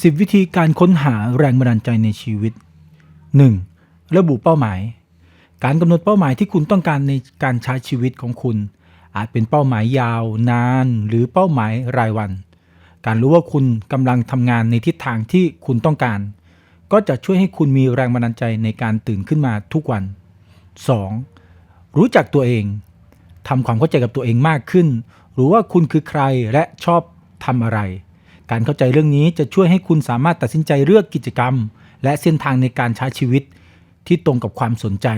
10 วิธีการค้นหาแรงบันดาลใจในชีวิต 1. ระบุเป้าหมาย การกำหนดเป้าหมายที่คุณต้องการในการใช้ชีวิตของคุณ อาจเป็นเป้าหมายยาว นาน หรือเป้าหมายรายวัน การรู้ว่าคุณกำลังทำงานในทิศทางที่คุณต้องการ ก็จะช่วยให้คุณมีแรงบันดาลใจในการตื่นขึ้นมาทุกวัน 2. รู้จักตัวเองทำความเข้าใจกับตัวเองมากขึ้น รู้ว่าคุณคือใครและชอบทำอะไร การเข้าใจเรื่องนี้จะช่วยให้คุณสามารถตัดสินใจเลือกกิจกรรม และเส้นทางในการใช้ชีวิต ที่ตรงกับความสนใจ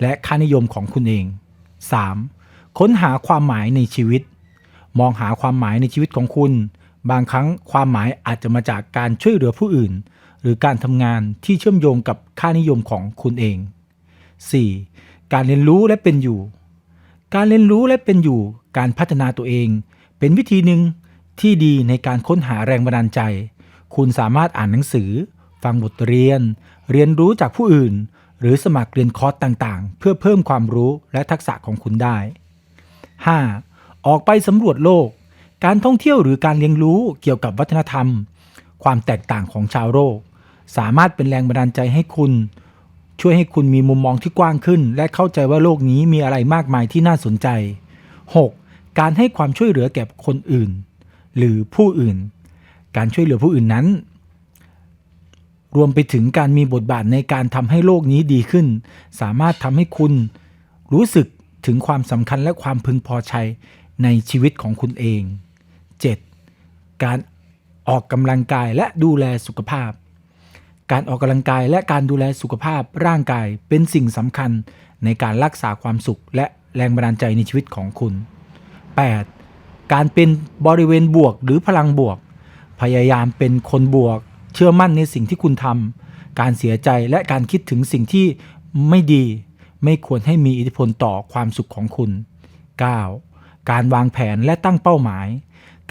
และค่านิยมของคุณเอง 3. ค้นหาความหมายในชีวิต มองหาความหมายในชีวิตของคุณ บางครั้งความหมายอาจจะมาจากการช่วยเหลือผู้อื่น หรือการทำงานที่เชื่อมโยงกับค่านิยมของคุณเอง 4. การเรียนรู้และเป็นอยู่ การเรียนรู้และเป็นอยู่ การพัฒนาตัวเอง เป็นวิธีหนึ่ง ที่ดีในการค้นหาแรงบันดาลใจ คุณสามารถอ่านหนังสือ ฟังบทเรียน เรียนรู้จากผู้อื่น หรือสมัครเรียนคอร์สต่างๆ เพื่อเพิ่มความรู้และทักษะของคุณได้ 5. ออกไปสำรวจโลก การท่องเที่ยวหรือการเรียนรู้เกี่ยวกับวัฒนธรรม ความแตกต่างของชาวโลกสามารถเป็นแรงบันดาลใจให้คุณ ช่วยให้คุณมีมุมมองที่กว้างขึ้น และเข้าใจว่าโลกนี้มีอะไรมากมายที่น่าสนใจ 6. การให้ความช่วยเหลือแก่คนอื่น หรือผู้อื่น การช่วยเหลือผู้อื่นนั้น รวมไปถึงการมีบทบาทในการทำให้โลกนี้ดีขึ้น สามารถทำให้คุณรู้สึกถึงความสำคัญและความพึงพอใจในชีวิตของคุณเอง 7. การออกกำลังกายและดูแลสุขภาพ การออกกำลังกายและการดูแลสุขภาพร่างกายเป็นสิ่งสำคัญในการรักษาความสุขและแรงบันดาลใจในชีวิตของคุณ 8. การเป็นบริเวณบวกหรือพลังบวก พยายามเป็นคนบวก เชื่อมั่นในสิ่งที่คุณทำการเสียใจและการคิดถึงสิ่งที่ไม่ดี ไม่ควรให้มีอิทธิพลต่อความสุขของคุณ 9. การวางแผนและตั้งเป้าหมาย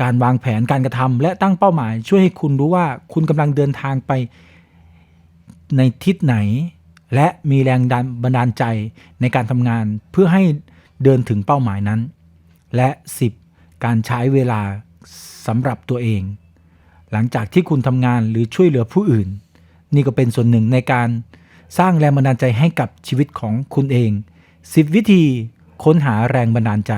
การวางแผนการกระทำและตั้งเป้าหมาย ช่วยให้คุณรู้ว่าคุณกำลังเดินทางไป ในทิศไหน และมีแรงดันบันดาลใจในการทำงานเพื่อให้เดินถึงเป้าหมายนั้น และ 10. การใช้เวลาสำหรับตัวเอง หลังจากที่คุณทำงานหรือช่วยเหลือผู้อื่น นี่ก็เป็นส่วนหนึ่งในการสร้างแรงบันดาลใจให้กับชีวิตของคุณเอง 10 วิธีค้นหาแรงบันดาลใจ